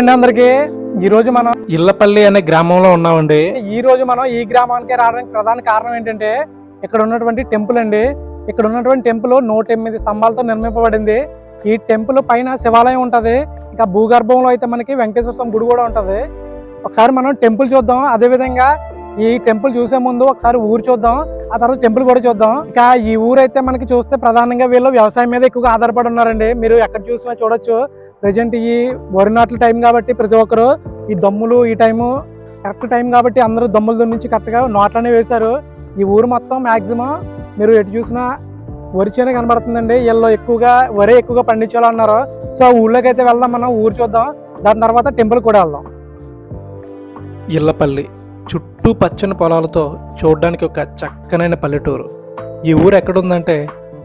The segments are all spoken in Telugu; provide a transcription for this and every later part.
అండ్ అందరికి ఈ రోజు మనం ఇల్లపల్లి అనే గ్రామంలో ఉన్నామండి. ఈ రోజు మనం ఈ గ్రామానికి రావడానికి ప్రధాన కారణం ఏంటంటే ఇక్కడ ఉన్నటువంటి టెంపుల్ అండి. ఇక్కడ ఉన్నటువంటి టెంపుల్ నూట ఎనిమిది స్తంభాలతో నిర్మింపబడింది. ఈ టెంపుల్ పైన శివాలయం ఉంటది. ఇంకా భూగర్భంలో అయితే మనకి వెంకటేశ్వర స్వామి గుడి కూడా ఉంటది. ఒకసారి మనం టెంపుల్ చూద్దాం. అదే విధంగా ఈ టెంపుల్ చూసే ముందు ఒకసారి ఊరు చూద్దాం ఆ తర్వాత టెంపుల్ కూడా చూద్దాం. ఇక ఈ ఊరు అయితే మనకి చూస్తే ప్రధానంగా వీళ్ళు వ్యవసాయం మీద ఎక్కువగా ఆధారపడి ఉన్నారండి. మీరు ఎక్కడ చూసినా చూడొచ్చు. ప్రజెంట్ ఈ వరి నాట్ల టైం కాబట్టి ప్రతి ఒక్కరు ఈ దమ్ములు ఈ టైము కరెక్ట్ టైం కాబట్టి అందరూ దమ్ముల నుంచి కరెక్ట్గా నాట్లనే వేశారు. ఈ ఊరు మొత్తం మ్యాక్సిమం మీరు ఎటు చూసినా వరి చేనే కనబడుతుందండి. వీళ్ళు ఎక్కువగా వరే ఎక్కువగా పండించాలన్నారు సో ఆ ఊళ్ళోకి అయితే వెళ్దాం మనం ఊరు చూద్దాం. దాని తర్వాత టెంపుల్ కూడా వెళ్దాం. ఇల్లపల్లి చుట్టూ పచ్చని పొలాలతో చూడడానికి ఒక చక్కనైన పల్లెటూరు. ఈ ఊరు ఎక్కడుందంటే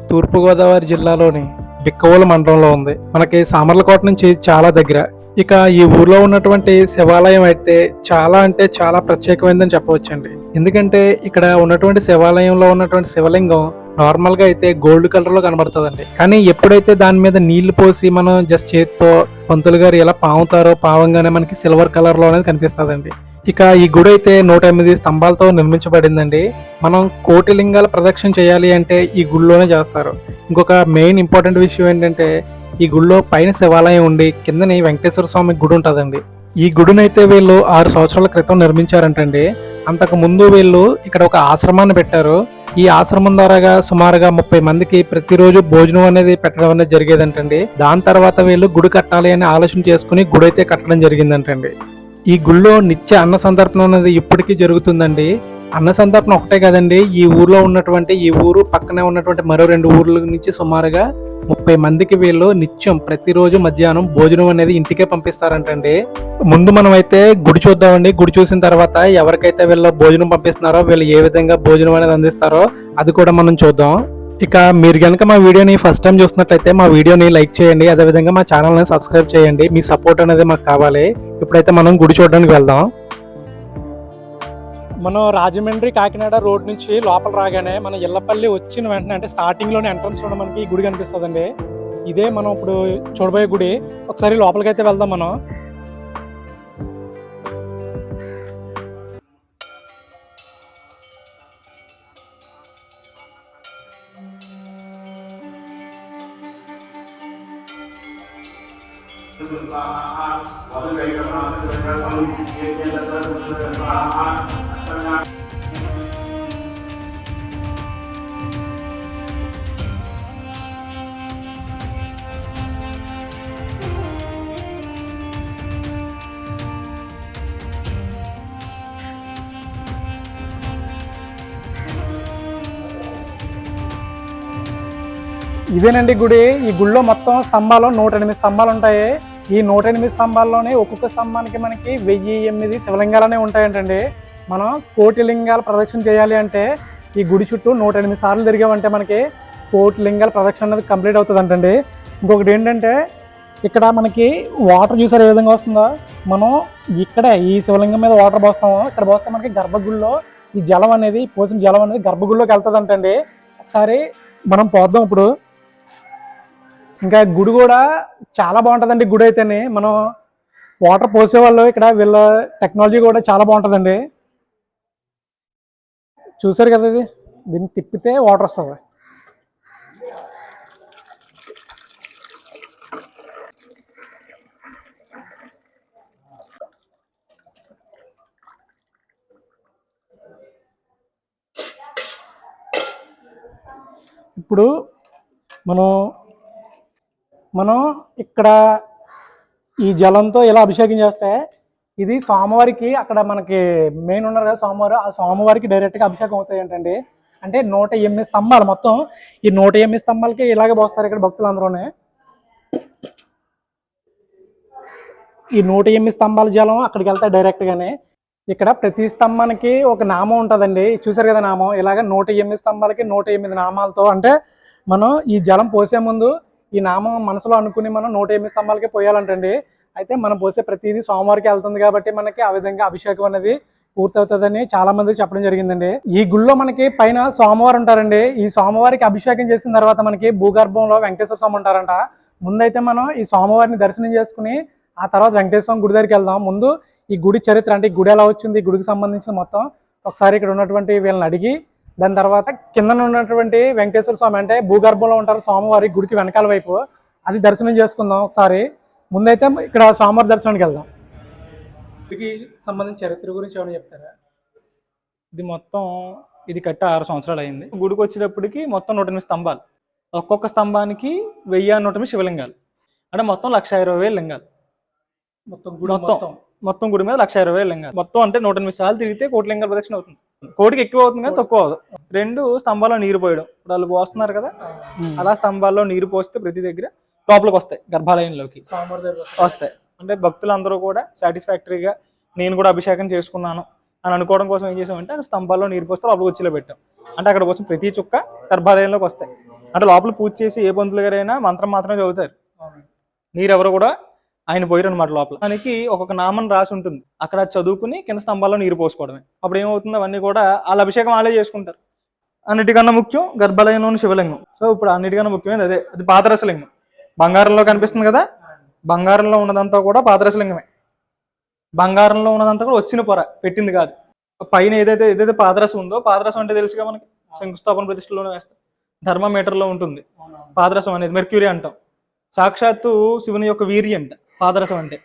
తూర్పుగోదావరి జిల్లాలోని బిక్కవోల మండలంలో ఉంది. మనకి సామర్లకోట నుంచి చాలా దగ్గర. ఇక ఈ ఊర్లో ఉన్నటువంటి శివాలయం అయితే చాలా అంటే చాలా ప్రత్యేకమైనదని చెప్పవచ్చండి. ఎందుకంటే ఇక్కడ ఉన్నటువంటి శివాలయంలో ఉన్నటువంటి శివలింగం నార్మల్గా అయితే గోల్డ్ కలర్లో కనబడుతుందండి. కానీ ఎప్పుడైతే దాని మీద నీళ్ళు పోసి మనం జస్ట్ చేతితో పంతులు గారు ఎలా పాముతారో పావంగానే మనకి సిల్వర్ కలర్లో అనేది కనిపిస్తుందండి. ఇక ఈ గుడి అయితే నూట ఎనిమిది స్తంభాలతో నిర్మించబడిందండి. మనం కోటి లింగాల ప్రదక్షిణ చేయాలి అంటే ఈ గుడిలోనే చేస్తారు. ఇంకొక మెయిన్ ఇంపార్టెంట్ విషయం ఏంటంటే ఈ గుడిలో పైన శివాలయం ఉండి కిందని వెంకటేశ్వర స్వామి గుడి ఉంటుందండి. ఈ గుడినైతే వీళ్ళు ఆరు సంవత్సరాల క్రితం నిర్మించారంటండి. అంతకు ముందు వీళ్ళు ఇక్కడ ఒక ఆశ్రమాన్ని పెట్టారు. ఈ ఆశ్రమం ద్వారాగా సుమారుగా ముప్పై మందికి ప్రతిరోజు భోజనం అనేది పెట్టడం అనేది జరిగేదంటండి. దాని తర్వాత వీళ్ళు గుడి కట్టాలి అని ఆలోచన చేసుకుని గుడి అయితే కట్టడం జరిగిందంటండి. ఈ గుళ్ళో నిత్య అన్న సందర్పణ అనేది ఇప్పటికీ జరుగుతుందండి. అన్న సందర్పణ ఒకటే కదండి. ఈ ఊర్లో ఉన్నటువంటి ఈ ఊరు పక్కనే ఉన్నటువంటి మరో రెండు ఊర్ల నుంచి సుమారుగా ముప్పై మందికి వీళ్ళు నిత్యం ప్రతిరోజు మధ్యాహ్నం భోజనం అనేది ఇంటికే పంపిస్తారంటండి. ముందు మనం అయితే గుడి చూద్దామండి. గుడి చూసిన తర్వాత ఎవరికైతే వీళ్ళు భోజనం పంపిస్తున్నారో వీళ్ళు ఏ విధంగా భోజనం అనేది అందిస్తారో అది కూడా మనం చూద్దాం. ఇక మీరు కనుక మా వీడియోని ఫస్ట్ టైం చూసినట్లయితే మా వీడియోని లైక్ చేయండి. అదేవిధంగా మా ఛానల్ని సబ్స్క్రైబ్ చేయండి. మీ సపోర్ట్ అనేది మాకు కావాలి. ఇప్పుడైతే మనం గుడి చూడడానికి వెళ్దాం. మనం రాజమండ్రి కాకినాడ రోడ్ నుంచి లోపల రాగానే మన ఇళ్ళపల్లి వచ్చిన వెంటనే అంటే స్టార్టింగ్లోనే ఎంట్రన్స్లో మనకి ఈ గుడి కనిపిస్తుందండి. ఇదే మనం ఇప్పుడు చూడబోయే గుడి. ఒకసారి లోపలికి అయితే వెళ్దాం మనం. स्वाहा वधुवैकमातृ स्वाहा ఇదేనండి గుడి. ఈ గుడిలో మొత్తం స్తంభాలు నూట ఎనిమిది స్తంభాలు ఉంటాయి. ఈ నూట ఎనిమిది స్తంభాల్లోనే ఒక్కొక్క స్తంభానికి మనకి వెయ్యి ఎనిమిది శివలింగాలనే ఉంటాయంటండి. మనం కోటి లింగాల ప్రదక్షిణ చేయాలి అంటే ఈ గుడి చుట్టూ నూట ఎనిమిది సార్లు తిరిగామంటే మనకి కోటి లింగాల ప్రదక్షిణ అనేది కంప్లీట్ అవుతుంది అంటండి ఇంకొకటి ఏంటంటే ఇక్కడ మనకి వాటర్ చూసారు ఏ విధంగా వస్తుందో? మనం ఇక్కడే ఈ శివలింగం మీద వాటర్ పోస్తాము. ఇక్కడ పోస్తే మనకి గర్భగుడిలో ఈ జలం అనేది పోసిన జలం అనేది గర్భగుడిలోకి వెళ్తుంది అంటండి ఒకసారి మనం పోద్దాం ఇప్పుడు. ఇంకా గుడి కూడా చాలా బాగుంటుందండి. గుడి అయితేనే మనం వాటర్ పోసేవాళ్ళు ఇక్కడ. వీళ్ళ టెక్నాలజీ కూడా చాలా బాగుంటుందండి. చూసారు కదా ఇది? దీన్ని తిప్పితే వాటర్ వస్తుంది. ఇప్పుడు మనం మనం ఇక్కడ ఈ జలంతో ఇలా అభిషేకం చేస్తే ఇది స్వామివారికి అక్కడ మనకి మెయిన్ ఉన్నారు కదా స్వామివారు ఆ స్వామివారికి డైరెక్ట్గా అభిషేకం అవుతాయి ఏంటండి అంటే నూట ఎనిమిది స్తంభాలు మొత్తం ఈ నూట ఎనిమిది స్తంభాలకి ఇలాగే పోస్తారు ఇక్కడ భక్తులు అందరూనే. ఈ నూట ఎనిమిది స్తంభాల జలం అక్కడికి వెళ్తాయి డైరెక్ట్గానే ఇక్కడ ప్రతి స్తంభానికి ఒక నామం ఉంటుందండి. చూసారు కదా నామం? ఇలాగ నూట ఎనిమిది స్తంభాలకి నూట ఎనిమిది నామాలతో అంటే మనం ఈ జలం పోసే ముందు ఈ నామం మనసులో అనుకుని మనం నూట ఎనిమిది స్తంభాలకి పోయాలంటండి. అయితే మనం పోసే ప్రతిదీ సోమవారికి వెళ్తుంది కాబట్టి మనకి ఆ విధంగా అభిషేకం అనేది పూర్తవుతుందని చాలా మంది చెప్పడం జరిగిందండి. ఈ గుళ్ళో మనకి పైన సోమవారం ఉంటారండి. ఈ సోమవారికి అభిషేకం చేసిన తర్వాత మనకి భూగర్భంలో వెంకటేశ్వర స్వామి ఉంటారంట. ముందైతే మనం ఈ సోమవారిని దర్శనం చేసుకుని ఆ తర్వాత వెంకటేశ్వర స్వామి గుడి దగ్గరికి వెళ్దాం. ముందు ఈ గుడి చరిత్ర అంటే ఈ గుడి ఎలా వచ్చింది? ఈ గుడికి సంబంధించిన మొత్తం ఒకసారి ఇక్కడ ఉన్నటువంటి వీళ్ళని అడిగి దాని తర్వాత కింద ఉన్నటువంటి వెంకటేశ్వర స్వామి అంటే భూగర్భంలో ఉంటారు స్వామివారి గుడికి వెనకాల వైపు. అది దర్శనం చేసుకుందాం ఒకసారి. ముందైతే ఇక్కడ స్వామివారి దర్శనానికి వెళ్దాం. గుడికి సంబంధించిన చరిత్ర గురించి ఏమైనా చెప్తారా? ఇది మొత్తం ఇది కట్టి ఆరు సంవత్సరాలు అయింది. గుడికి వచ్చేటప్పటికి మొత్తం నూట ఎనిమిది స్తంభాలు. ఒక్కొక్క స్తంభానికి వెయ్యి నూట ఎనిమిది శివలింగాలు. అంటే మొత్తం లక్ష ఇరవై వేలు లింగాలు. మొత్తం గుడి మొత్తం. మొత్తం గుడి మీద లక్ష ఇరవై వేలు లింగాలు. మొత్తం అంటే నూట ఎనిమిది సార్లు తిరిగితే కోటి లింగాల ప్రదక్షిణ అవుతుంది. కోటికి ఎక్కువ అవుతుంది కానీ తక్కువ అవుతుంది రెండు స్తంభాల్లో నీరు పోయడం. ఇప్పుడు వాళ్ళు పోస్తున్నారు కదా అలా స్తంభాల్లో నీరు పోస్తే ప్రతి దగ్గర లోపలికి వస్తాయి గర్భాలయంలోకి వస్తాయి. అంటే భక్తులందరూ కూడా సాటిస్ఫాక్టరీగా నేను కూడా అభిషేకం చేసుకున్నాను అని అనుకోవడం కోసం ఏం చేసామంటే స్తంభాల్లో నీరు పోస్తే లోపలికి వచ్చేలా పెట్టాం. అంటే అక్కడ కోసం ప్రతి చుక్క గర్భాలయంలోకి వస్తాయి. అంటే లోపల పూజ చేసి ఏ పంతులు గారైనా మంత్రం మాత్రమే చదువుతారు. నీరు ఎవరు కూడా ఆయన పోయారు అనమాట లోపల. దానికి ఒక్కొక్క నామం రాసి ఉంటుంది. అక్కడ చదువుకుని కింద స్తంభాల్లో నీరు పోసుకోవడమే. అప్పుడు ఏమవుతుంది? అవన్నీ కూడా వాళ్ళ అభిషేకం వాళ్ళే చేసుకుంటారు. అన్నిటికన్నా ముఖ్యం గర్భాలయంలోని శివలింగం. సో ఇప్పుడు అన్నిటికన్నా ముఖ్యమైనది అదే. అది పాదరసలింగం. బంగారంలో కనిపిస్తుంది కదా? బంగారంలో ఉన్నదంతా కూడా పాదరసలింగమే. బంగారంలో ఉన్నదంతా కూడా వచ్చిన పొర. పెట్టింది కాదు. పైన ఏదైతే ఏదైతే పాదరసం ఉందో పాదరసం అంటే తెలుసుగా మనకి? శంకుస్థాపన ప్రతిష్టలోనే వేస్తాం ధర్మమీటర్లో ఉంటుంది. పాదరసం అనేది మెర్క్యూరీ అంటాం. సాక్షాత్తు శివుని యొక్క వీర్యం అంట పాదరసం అంటే.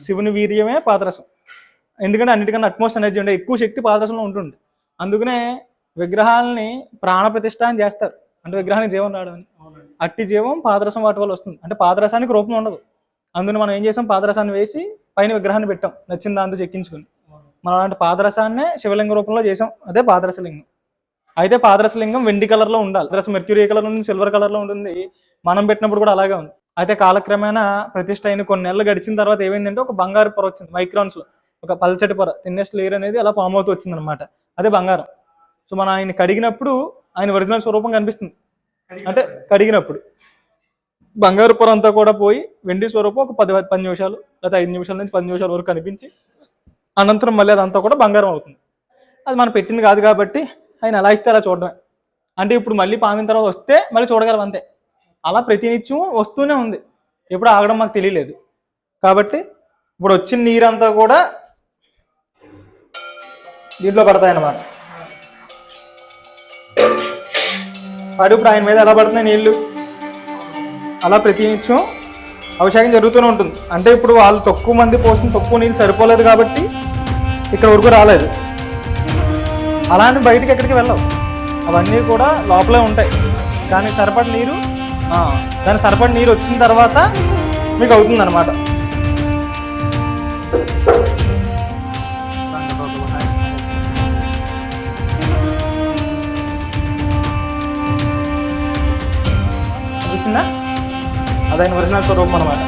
శివుని వీర్యమే పాదరసం. ఎందుకంటే అన్నిటికన్నా అట్మోస్ట్ ఎనర్జీ ఉండే ఎక్కువ శక్తి పాదరసంలో ఉంటుంది అందుకనే విగ్రహాలని ప్రాణ ప్రతిష్ఠ అని చేస్తారు. అంటే విగ్రహానికి జీవం రావడం అని. అట్టి జీవం పాదరసం వాటి వల్ల వస్తుంది. అంటే పాదరసానికి రూపం ఉండదు. అందుకని మనం ఏం చేసాం? పాదరసాన్ని వేసి పైన విగ్రహాన్ని పెట్టాం. నచ్చిన దాంతో చెక్కించుకుని. మనం అలాంటి పాదరసాన్నే శివలింగ రూపంలో చేసాం. అదే పాదరసలింగం. అయితే పాదరసలింగం వెండి కలర్లో ఉండాలి. పాదరసం మెర్క్యూరీ కలర్ ఉంది సిల్వర్ కలర్లో ఉంటుంది. మనం పెట్టినప్పుడు కూడా అలాగే ఉంది. అయితే కాలక్రమేణా ప్రతిష్ట అయిన కొన్ని నెలలు గడిచిన తర్వాత ఏమైందంటే ఒక బంగారు పొర వచ్చింది మైక్రాన్స్లో. ఒక పల్చటి పొర థిన్నెస్ట్ లేయర్ అనేది అలా ఫామ్ అవుతూ వచ్చింది అనమాట అదే బంగారం. సో మనం ఆయన కడిగినప్పుడు ఆయన ఒరిజినల్ స్వరూపం కనిపిస్తుంది. అంటే కడిగినప్పుడు. బంగారు పొర అంతా కూడా పోయి వెండి స్వరూపం ఒక పది పది నిమిషాలు లేదా ఐదు నిమిషాల నుంచి పది నిమిషాల వరకు కనిపించి అనంతరం మళ్ళీ అదంతా కూడా బంగారం అవుతుంది. అది మనం పెట్టింది కాదు కాబట్టి ఆయన ఎలా ఇస్తే అలా చూడడమే. అంటే ఇప్పుడు మళ్ళీ పామిన తర్వాత వస్తే మళ్ళీ చూడగలం అంతే. అలా ప్రతినిత్యం వస్తూనే ఉంది. ఎప్పుడు ఆగడం మాకు తెలియలేదు. కాబట్టి ఇప్పుడు వచ్చిన నీరంతా కూడా దీంట్లో పడతాయన్నమాట. పడి ఇప్పుడు ఆయన మీద ఎలా పడుతున్నాయి నీళ్ళు? అలా ప్రతినిత్యం అభిషేకం జరుగుతూనే ఉంటుంది. అంటే ఇప్పుడు వాళ్ళు తక్కువ మంది పోసిన తక్కువ నీళ్ళు సరిపోలేదు కాబట్టి ఇక్కడ వరకు రాలేదు. అలా అని బయటికి ఎక్కడికి వెళ్ళవు. అవన్నీ కూడా లోపలే ఉంటాయి. దానికి సరిపడ నీరు దాని దానికి సరిపడి నీరు వచ్చిన తర్వాత మీకు అవుతుంది అనమాట వచ్చిందా అదైన ఒరిజినల్ స్వరూపం అనమాట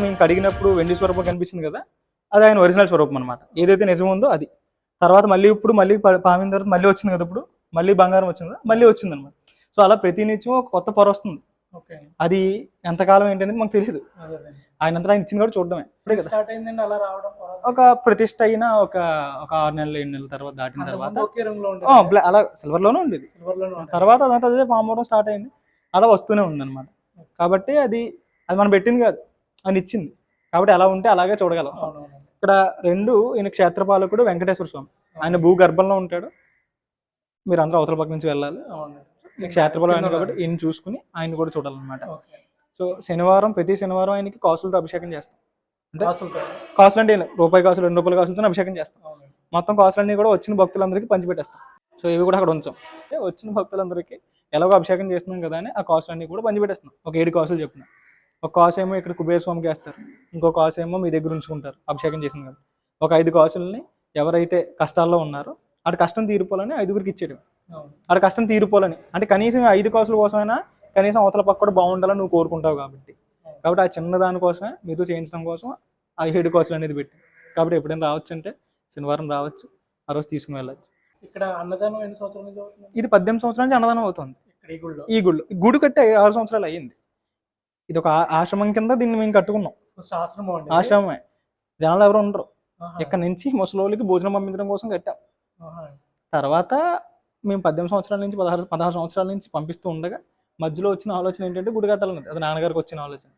నేను కడిగినప్పుడు వెండి స్వరూపం కనిపించింది కదా అది ఆయన ఒరిజినల్ స్వరూపం అనమాట ఏదైతే నిజం ఉందో అది. తర్వాత మళ్ళీ ఇప్పుడు మళ్ళీ పామిన తర్వాత మళ్ళీ వచ్చింది కదా ఇప్పుడు? మళ్ళీ బంగారం వచ్చింది? కదా మళ్ళీ వచ్చింది అనమాట సో అలా ప్రతి నిత్యం ఒక కొత్త పొర వస్తుంది. అది ఎంతకాలం ఏంటనేది మాకు తెలియదు ఆయన అంతా ఆయన ఇచ్చింది కూడా చూడడమే. ఒక ప్రతిష్ట అయిన ఒక ఒక ఆరు నెలలు ఏడు నెలల తర్వాత దాటిన తర్వాత అలా సిల్వర్లోనే ఉండేది. సిల్వర్లోనే ఉంటుంది. తర్వాత అదంతా అదే ఫామ్ అవడం స్టార్ట్ అయింది. అలా వస్తూనే ఉంది అనమాట కాబట్టి అది అది మనం పెట్టింది కాదు. అని ఇచ్చింది. కాబట్టి అలా ఉంటే అలాగే చూడగలం. ఇక్కడ రెండు ఈయన క్షేత్రపాలకుడు వెంకటేశ్వర స్వామి. ఆయన భూగర్భంలో ఉంటాడు. మీరు అందరూ అవతల పక్క నుంచి వెళ్ళాలి. క్షేత్రపాలెం ఆయన కాబట్టి ఈయన చూసుకుని ఆయన కూడా చూడాలన్నమాట. సో శనివారం ప్రతి శనివారం ఆయనకి కాసులతో అభిషేకం చేస్తాం. అంటే. కాసులు అంటే. రూపాయి కాసులు రెండు రూపాయల కాసులతో అభిషేకం చేస్తాం. మొత్తం కాసులన్నీ కూడా వచ్చిన భక్తులందరికీ పంచిపెట్టేస్తాం. సో ఇవి కూడా అక్కడ ఉంచాం. అంటే వచ్చిన భక్తులందరికీ ఎలాగో అభిషేకం చేస్తున్నాం కదా అని ఆ కాసులన్నీ కూడా పంచిపెట్టేస్తున్నాం. ఒక ఏడు కాసులు చెప్పిన. ఒక కాసు ఏమో ఇక్కడ కుబేర స్వామికి వేస్తారు. ఇంకో కాసు ఏమో మీ దగ్గర ఉంచుకుంటారు. అభిషేకం చేసింది కదా ఒక ఐదు కాసులని ఎవరైతే కష్టాల్లో ఉన్నారో అటు కష్టం తీరిపోవాలని ఐదుగురికి ఇచ్చేయడం. అక్కడ కష్టం తీరిపోవాలని. అంటే కనీసం ఐదు కాసుల కోసమైనా కనీసం అవతల పక్క కూడా బాగుండాలని నువ్వు కోరుకుంటావు కాబట్టి. కాబట్టి ఆ చిన్న దానికోసమే మీతో చేయించడం కోసం ఆ ఏడు కాసులు అనేది పెట్టి. కాబట్టి ఎప్పుడైనా రావచ్చు అంటే శనివారం రావచ్చు ఆ రోజు తీసుకుని వెళ్ళచ్చు. ఇక్కడ అన్నదానం ఎన్ని సంవత్సరాల నుంచి ఇది పద్దెనిమిది సంవత్సరాల నుంచి అన్నదానం అవుతుంది. ఈ గుళ్ళు. ఈ గుడి కట్టి ఆరు సంవత్సరాలు అయ్యింది. ఇది ఒక ఆశ్రమం కింద దీన్ని మేము కట్టుకున్నాం. ఫస్ట్ ఆశ్రమం ఆశ్రమమే. జనాలు ఎవరు ఉండరు. ఇక్కడ నుంచి ముసలోళ్ళకి భోజనం పంపించడం కోసం కట్టాం. తర్వాత మేము పద్దెనిమిది సంవత్సరాల నుంచి పదహారు పదహారు సంవత్సరాల నుంచి పంపిస్తూ ఉండగా మధ్యలో వచ్చిన ఆలోచన ఏంటంటే గుడి కట్టాలన్నది అది నాన్నగారికి వచ్చిన ఆలోచన.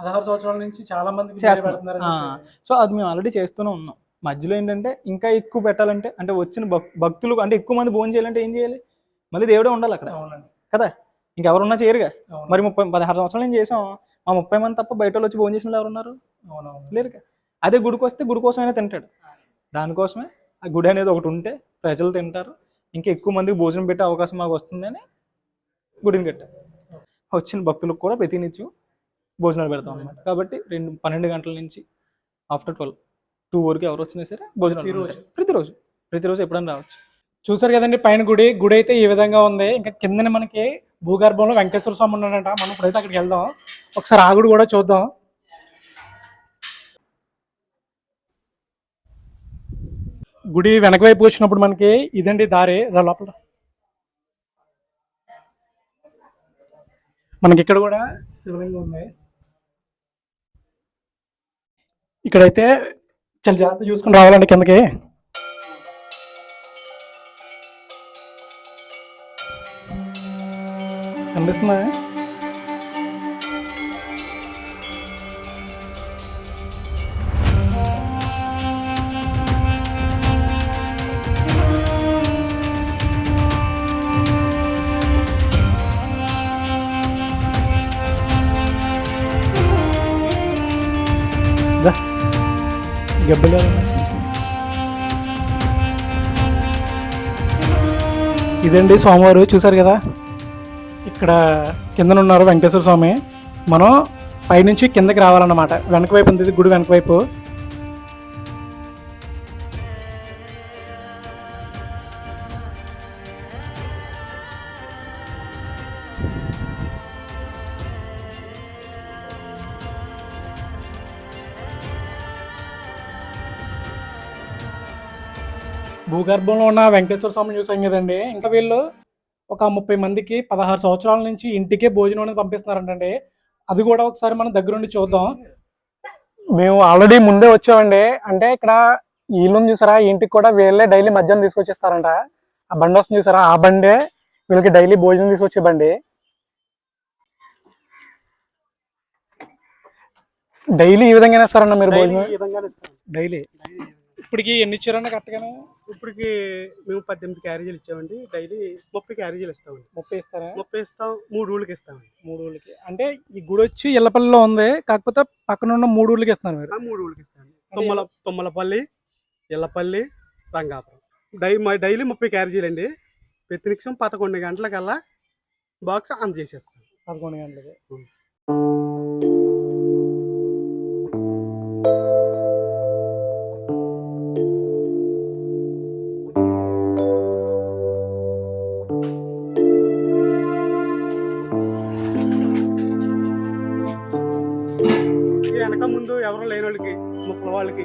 పదహారు సంవత్సరాల నుంచి చాలా మందికి చేస్తున్నాం. పెడుతున్నారు ఆ. సో అది మేము ఆల్రెడీ చేస్తూనే ఉన్నాం. మధ్యలో ఏంటంటే ఇంకా ఎక్కువ పెట్టాలంటే అంటే వచ్చిన భక్- భక్తులు అంటే ఎక్కువ మంది భోజనం చేయాలంటే ఏం చేయాలి? మళ్ళీ దేవుడే ఉండాలి అక్కడ. కదా? ఇంకెవరున్నా చేయరుగా. మరి ముప్పై పదహారు సంవత్సరాలు నేను చేసాం? మా ముప్పై మంది తప్ప బయట వాళ్ళు వచ్చి భోజనం చేసిన వాళ్ళు ఎవరున్నారు? లేరుగా. అదే గుడికి వస్తే గుడి కోసమైనా తింటాడు. దానికోసమే ఆ గుడి అనేది ఒకటి ఉంటే ప్రజలు తింటారు. ఇంకా ఎక్కువ మందికి భోజనం పెట్టే అవకాశం మాకు వస్తుందని గుడిని కట్టాం. వచ్చిన భక్తులకు కూడా ప్రతినిత్యం భోజనాలు పెడతాం అన్నమాట. కాబట్టి రెండు పన్నెండు గంటల నుంచి ఆఫ్టర్ ట్వెల్వ్ టూ వరకు ఎవరు వచ్చినా సరే భోజనాలు. ప్రతిరోజు. ప్రతిరోజు ఎప్పుడైనా రావచ్చు. చూసారు కదండి పైన గుడి. గుడి అయితే ఈ విధంగా ఉంది. ఇంకా కిందన మనకి భూగర్భంలో వెంకటేశ్వర స్వామి ఉన్నాడంట. మనం ఇప్పుడైతే అక్కడికి వెళ్దాం. ఒకసారి ఆ గుడి కూడా చూద్దాం. గుడి వెనక వైపు వచ్చినప్పుడు మనకి ఇదండి దారి. రా లోపల మనకి ఇక్కడ కూడా శివలింగం ఉంది. ఇక్కడైతే చాలా జాగ్రత్త చూసుకుని రావాలండి కిందకి. కనిపిస్తుందా దా. గబ్బిలాలు ఉన్నాయి ఇదండి సోమవారం? చూసారు కదా? ఇక్కడ కిందన ఉన్నారు వెంకటేశ్వర స్వామి. మనం పైనుంచి కిందకి రావాలన్నమాట. వెనక వైపు ఉంది గుడి వెనక వైపు. భూగర్భంలో ఉన్న వెంకటేశ్వర స్వామిని చూసాం కదండి. ఇంకా వీళ్ళు ఒక ముప్పై మందికి పదహారు సంవత్సరాల నుంచి ఇంటికే భోజనం అనేది పంపిస్తున్నారంటండి. అది కూడా ఒకసారి మనం దగ్గరుండి చూద్దాం. మేము ఆల్రెడీ ముందే వచ్చామండి. అంటే ఇక్కడ ఇల్లు చూసారా? ఇంటికి కూడా వీళ్ళే డైలీ మధ్యాహ్నం తీసుకొచ్చేస్తారంట. ఆ బండి వస్తుంది చూసారా? ఆ బండే వీళ్ళకి డైలీ భోజనం తీసుకొచ్చే బండి. డైలీ ఈ విధంగానే ఇస్తారన్న మీరు భోజనం? డైలీ. ఇప్పటికి ఎన్ని ఇచ్చారన్న కరెక్ట్గానే ఇప్పటికి మేము పద్దెనిమిది క్యారేజీలు ఇచ్చామండి. డైలీ ముప్పై క్యారేజీలు ఇస్తామండి. ముప్పై ఇస్తారా? ముప్పై ఇస్తాం మూడు ఊళ్ళకి ఇస్తామండి. మూడు ఊళ్ళకి. అంటే ఈ గుడి వచ్చి ఇళ్ళపల్లిలో ఉంది కాకపోతే పక్కన ఉన్న మూడు ఊళ్ళకి ఇస్తున్నారు మీరు. మూడు ఊళ్ళకి ఇస్తామండి తుమ్మల తుమ్మలపల్లి ఇళ్ళపల్లి రంగాపురం. డై మా డైలీ ముప్పై క్యారేజీలు అండి ప్రతి నిమిషం పదకొండు గంటలకల్లా బాక్స్ అందజేసేస్తాం పదకొండు గంటలకి. ముసలి వాళ్ళకి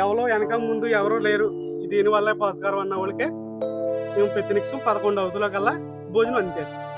ఎవరో వెనక ముందు ఎవరో లేరు. దీనివల్ల పోషకారం అన్న వాళ్ళకి మేము ప్రతి నిమిషం పదకొండు అవతుల కల్లా భోజనం అందిస్తాం